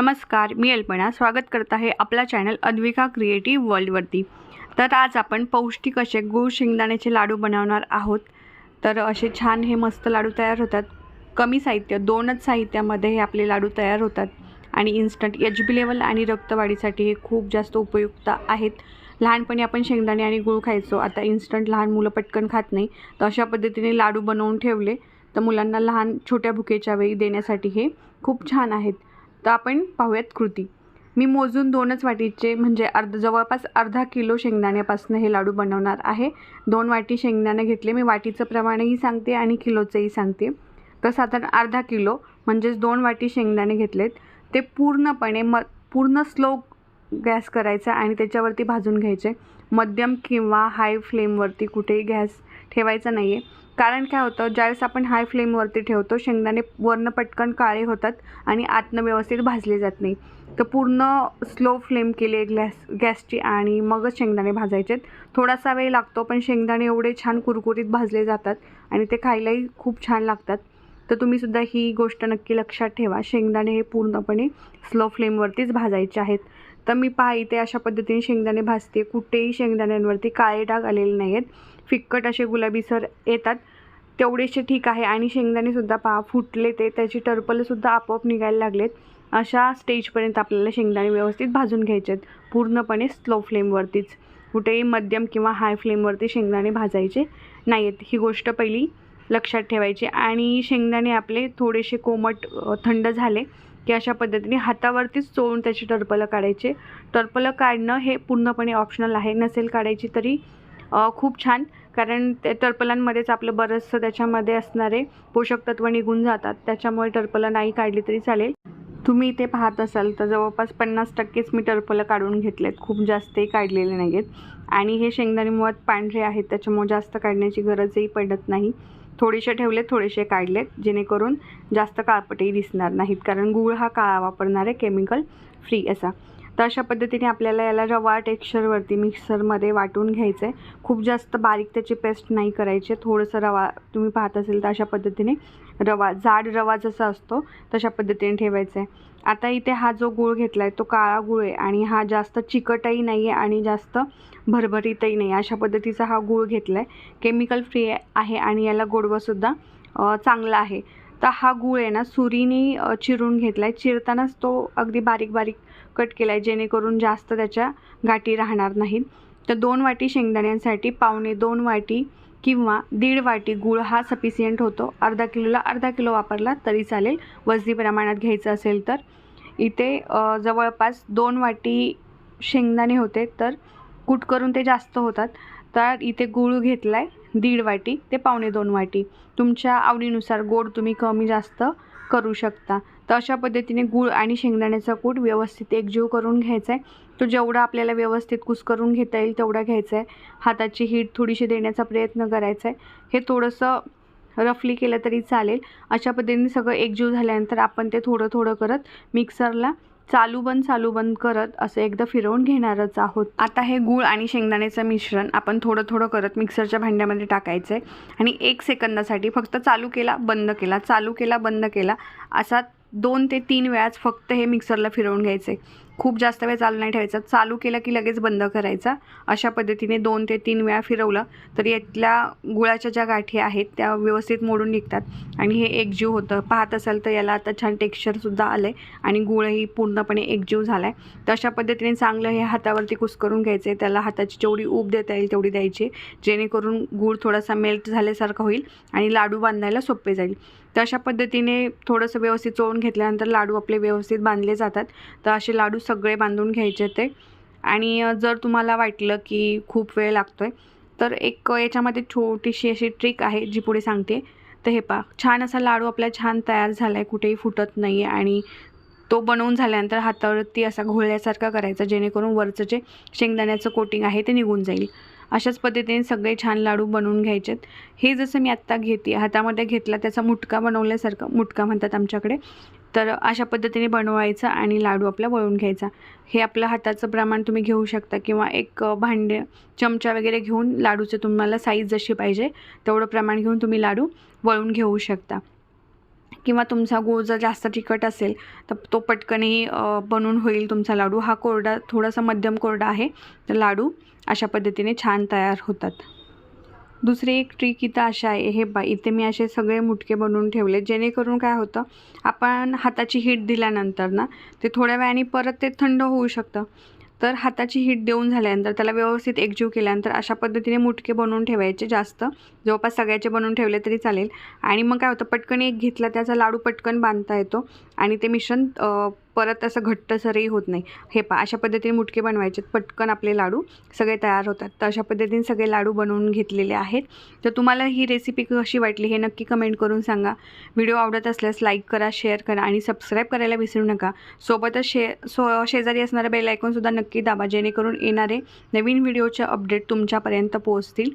नमस्कार मी अल्पना स्वागत करत आहे आपला चॅनल अद्विका क्रिएटिव्ह वर्ल्डवरती. तर आज आपण पौष्टिक असे गूळ शेंगदाण्याचे लाडू बनवणार आहोत. तर असे छान हे मस्त लाडू तयार होतात. कमी साहित्य दोनच साहित्यामध्ये हे आपले लाडू तयार होतात. आणि इन्स्टंट एच बी लेवल आणि रक्तवाढीसाठी हे खूप जास्त उपयुक्त आहेत. लहानपणी आपण शेंगदाणे आणि गूळ खायचो. आता इन्स्टंट लहान मुलं पटकन खात नाही. तर अशा पद्धतीने लाडू बनवून ठेवले. तर मुलांना लहान छोट्या भुकेच्या वेळी देण्यासाठी हे खूप छान आहेत. तर आपण पाहूयात कृती. मी मोजून दोनच वाटीचे म्हणजे अर्ध जवळपास अर्धा किलो शेंगदाण्यापासून हे लाडू बनवणार आहे. दोन वाटी शेंगदाणे घेतले. मी वाटीचं प्रमाणही सांगते आणि किलोचंही सांगते. तर साधारण अर्धा किलो म्हणजेच दोन वाटी शेंगदाणे घेतलेत. ते पूर्णपणे म पूर्ण स्लो गॅस करायचा आणि त्याच्यावरती भाजून घ्यायचे. मध्यम किंवा हाय फ्लेमवरती कुठेही गॅस ठेवायचा नाही आहे कारण काय होतं ज्यावेळेस आपण हाय फ्लेमवरती ठेवतो शेंगदाणे वरनं पटकन काळे होतात आणि आतनं व्यवस्थित भाजले जात नाही. तर पूर्ण स्लो फ्लेम केली आहे गॅस गॅसची आणि मगच शेंगदाणे भाजायचे थोडासा वेळ लागतो पण शेंगदाणे एवढे छान कुरकुरीत भाजले जातात आणि ते खायलाही खूप छान लागतात. तर तुम्हीसुद्धा ही गोष्ट नक्की लक्षात ठेवा. शेंगदाणे हे पूर्णपणे स्लो फ्लेमवरतीच भाजायचे आहेत. तर मी पहा इथे अशा पद्धतीने शेंगदाणे भाजते. कुठेही शेंगदाण्यांवरती काळे डाग आलेले नाही आहेत फिक्कट असे गुलाबीसर येतात. तेवढेसे ठीक आहे. आणि शेंगदाणेसुद्धा पहा फुटले ते त्याची टरपलंसुद्धा आपोआप निघायला लागलेत. अशा स्टेजपर्यंत आपल्याला शेंगदाणे व्यवस्थित भाजून घ्यायचे आहेत. पूर्णपणे स्लो फ्लेमवरतीच कुठेही मध्यम किंवा हाय फ्लेमवरती शेंगदाणे भाजायचे नाही आहेत ही गोष्ट पहिली लक्षात ठेवायची. आणि शेंगदाणे आपले थोडेसे कोमट थंड झाले की अशा पद्धतीने हातावरतीच चोळून त्याची टरपलं काढायचे. टरपलं काढणं हे पूर्णपणे ऑप्शनल आहे. नसेल काढायची तरी खूप छान. कारण त्या टरपलांमध्येच आपलं बरंचसं त्याच्यामध्ये असणारे पोषक तत्व निघून जातात. त्याच्यामुळे टरपलं नाही काढली तरी चालेल. तुम्ही इथे पाहत असाल तर जवळपास पन्नास टक्केच मी टरपलं काढून घेतलेत. खूप जास्तही काढलेले नाही आहेत आणि हे शेंगदाणे मुळात पांढरे आहेत. त्याच्यामुळे जास्त काढण्याची गरजही पडत नाही. थोडेसे ठेवलेत थोडेसे काढलेत. जेणेकरून जास्त काळपटही दिसणार नाहीत. कारण गूळ हा काळा वापरणार आहे केमिकल फ्री असा. तर अशा पद्धतीने आपल्याला याला रवा टेक्स्चरवरती मिक्सरमध्ये वाटून घ्यायचं आहे खूप जास्त बारीक त्याची पेस्ट नाही करायची थोडंसं रवा तुम्ही पाहत असेल तर अशा पद्धतीने रवा जाड रवा जसा असतो तशा पद्धतीने ठेवायचा आहे. आता इथे हा जो गूळ घेतला आहे तो काळा गूळ आहे आणि हा जास्त चिकटही नाही आहे आणि जास्त भरभरीतही नाही अशा पद्धतीचा हा गूळ घेतला आहे केमिकल फ्री आहे आणि याला गोडवंसुद्धा चांगला आहे. तर हा गूळ आहे ना सुरीने चिरून घेतला आहे चिरतानाच तो अगदी बारीक बारीक कट केला आहे जेणेकरून जास्त त्याच्या गाठी राहणार नाहीत. तर दोन वाटी शेंगदाण्यांसाठी पावणे दोन वाटी किंवा दीड वाटी गूळ हा सफिशियंट होतो. अर्धा किलोला अर्धा किलो वापरला तरी चालेल. वजनी प्रमाणात घ्यायचं असेल तर. इथे जवळपास दोन वाटी शेंगदाणे होते तर कूट करून ते जास्त होतात. तर इथे गूळ घेतला आहे दीड वाटी ते पावणे दोन वाटी. तुमच्या आवडीनुसार गोड तुम्ही कमी जास्त करू शकता. तर अशा पद्धतीने गूळ आणि शेंगदाण्याचा कूट व्यवस्थित एकजीव करून घ्यायचा आहे तो जेवढा आपल्याला व्यवस्थित कुस्करून घेता येईल तेवढा घ्यायचा आहे हाताची हीट थोडीशी देण्याचा प्रयत्न करायचा आहे हे थोडंसं रफली केलं तरी चालेल. अशा पद्धतीने सगळं एकजीव झाल्यानंतर आपण ते थोडं थोडं करत मिक्सरला चालू बंद चालू बंद करत असं एकदा फिरवून घेणारच आहोत. आता हे गूळ आणि शेंगदाण्याचं मिश्रण आपण थोडं थोडं करत मिक्सरच्या भांड्यामध्ये टाकायचं आहे आणि एक सेकंदासाठी फक्त चालू केला बंद केला चालू केला बंद केला. असा दोन ते तीन वेळाच फक्त हे मिक्सरला फिरवून घ्यायचं आहे खूप जास्त वेळ चालू नाही ठेवायचा. चालू केलं की लगेच बंद करायचा. अशा पद्धतीने दोन ते तीन वेळा फिरवलं तर यातल्या गुळाच्या ज्या गाठी आहेत त्या व्यवस्थित मोडून निघतात. आणि हे एकजीव होतं. पाहत असाल तर याला आता छान टेक्स्चरसुद्धा आलं आहे आणि गुळही पूर्णपणे एकजीव झाला आहे तर अशा पद्धतीने चांगलं हे हातावरती कुस्करून घ्यायचं आहे त्याला हाताची जेवढी ऊब देता येईल तेवढी द्यायची. जेणेकरून गूळ थोडासा मेल्ट झाल्यासारखा होईल आणि लाडू बांधायला सोपे जाईल. तर अशा पद्धतीने थोडंसं व्यवस्थित चोळून घेतल्यानंतर लाडू आपले व्यवस्थित बांधले जातात. तर असे लाडू सगळे बांधून घ्यायचे ते. आणि जर तुम्हाला वाटलं की खूप वेळ लागतो आहे तर एक याच्यामध्ये छोटीशी अशी ट्रिक आहे जी पुढे सांगते. तर हे पा छान असा लाडू आपला छान तयार झाला आहे कुठेही फुटत नाही आहे आणि तो बनवून झाल्यानंतर हातावरती असा घोळल्यासारखा करायचा जेणेकरून वरचं जे शेंगदाण्याचं कोटिंग आहे ते निघून जाईल. अशाच पद्धतीने सगळे छान लाडू बनवून घ्यायचेत. हे जसं मी आत्ता घेते हातामध्ये घेतला त्याचा मुटका बनवल्यासारखं मुटका म्हणतात आमच्याकडे तर अशा पद्धतीने बनवायचा आणि लाडू आपला वळून घ्यायचा. हे आपलं हाताचं प्रमाण तुम्ही घेऊ शकता किंवा एक भांडे चमचा वगैरे घेऊन लाडूचे तुम्हाला साईज जशी पाहिजे तेवढं प्रमाण घेऊन तुम्ही लाडू वळून घेऊ शकता. किंवा तुमचा गूळ जर जास्त तिखट असेल तर तो पटकनही बनून होईल तुमचा लाडू. हा कोरडा थोडासा मध्यम कोरडा आहे तर लाडू अशा पद्धतीने छान तयार होतात. दुसरी एक ट्रिक इथं अशा आहे हे बा इथे मी असे सगळे मुटके बनवून ठेवले. जेणेकरून काय होतं आपण हाताची हीट दिल्यानंतर ना ते थोड्या वेळाने परत ते थंड होऊ शकतं. तर हाताची हीट देऊन झाल्यानंतर त्याला व्यवस्थित एकजीव केल्यानंतर अशा पद्धतीने मुटके बनवून ठेवायचे जास्त. जवळपास सगळ्याचे बनवून ठेवले तरी चालेल. आणि मग काय होतं पटकन एक घेतला त्याचा लाडू पटकन बांधता येतो. आणि ते मिश्रण परत असं घट्टसरही होत नाही. हे पा अशा पद्धतीने मुटके बनवायचे. पटकन आपले लाडू सगळे तयार होतात. तर अशा पद्धतीने सगळे लाडू बनवून घेतलेले आहेत. तर तुम्हाला ही रेसिपी कशी वाटली हे नक्की कमेंट करून सांगा. व्हिडिओ आवडत असल्यास लाईक करा शेअर करा आणि सबस्क्राईब करायला विसरू नका. सोबतच शे सो शेजारी असणारं बेल आयकॉनसुद्धा नक्की दाबा जेणेकरून येणारे नवीन व्हिडिओचे अपडेट तुमच्यापर्यंत पोहोचतील.